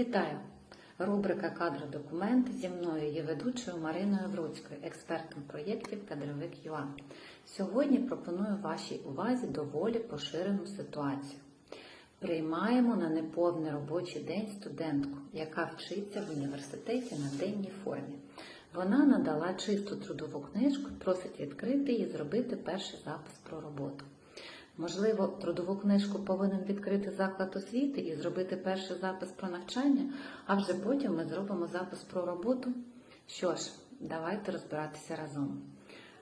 Вітаю! Рубрика Кадродокументи зі мною є ведучою Мариною Вруцькою, експертом проєктів Кадровик ЮА. Сьогодні пропоную вашій увазі доволі поширену ситуацію. Приймаємо на неповний робочий день студентку, яка вчиться в університеті на денній формі. Вона надала чисту трудову книжку просить відкрити і зробити перший запис про роботу. Можливо, трудову книжку повинен відкрити заклад освіти і зробити перший запис про навчання, а вже потім ми зробимо запис про роботу. Що ж, давайте розбиратися разом.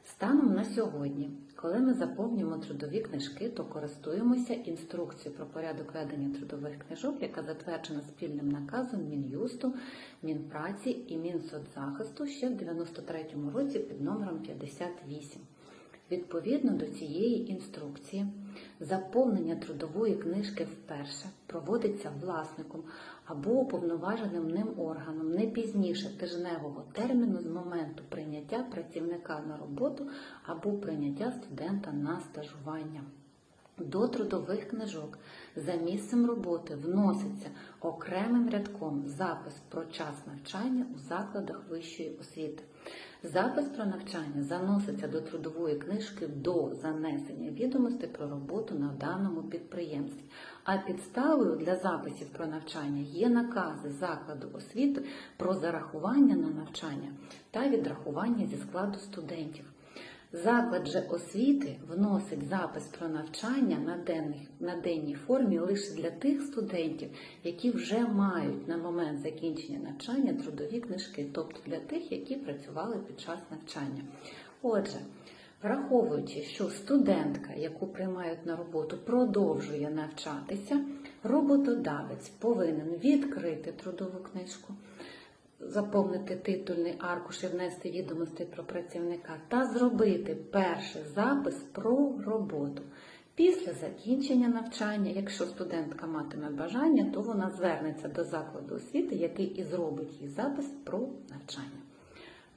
Станом на сьогодні, коли ми заповнюємо трудові книжки, то користуємося інструкцією про порядок ведення трудових книжок, яка затверджена спільним наказом Мін'юсту, Мінпраці і Мінсоцзахисту ще в 93-му році під номером 58. Відповідно до цієї інструкції, заповнення трудової книжки вперше проводиться власником або уповноваженим ним органом не пізніше тижневого терміну з моменту прийняття працівника на роботу або прийняття студента на стажування. До трудових книжок за місцем роботи вноситься окремим рядком запис про час навчання у закладах вищої освіти. Запис про навчання заноситься до трудової книжки до занесення відомостей про роботу на даному підприємстві. А підставою для записів про навчання є накази закладу освіти про зарахування на навчання та відрахування зі складу студентів. Заклад же освіти вносить запис про навчання на, денних, на денній формі лише для тих студентів, які вже мають на момент закінчення навчання трудові книжки, тобто для тих, які працювали під час навчання. Отже, враховуючи, що студентка, яку приймають на роботу, продовжує навчатися, роботодавець повинен відкрити трудову книжку заповнити титульний аркуш і внести відомості про працівника та зробити перший запис про роботу. Після закінчення навчання, якщо студентка матиме бажання, то вона звернеться до закладу освіти, який і зробить їй запис про навчання.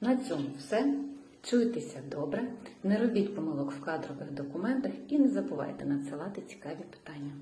На цьому все. Чуйтеся добре, не робіть помилок в кадрових документах і не забувайте надсилати цікаві питання.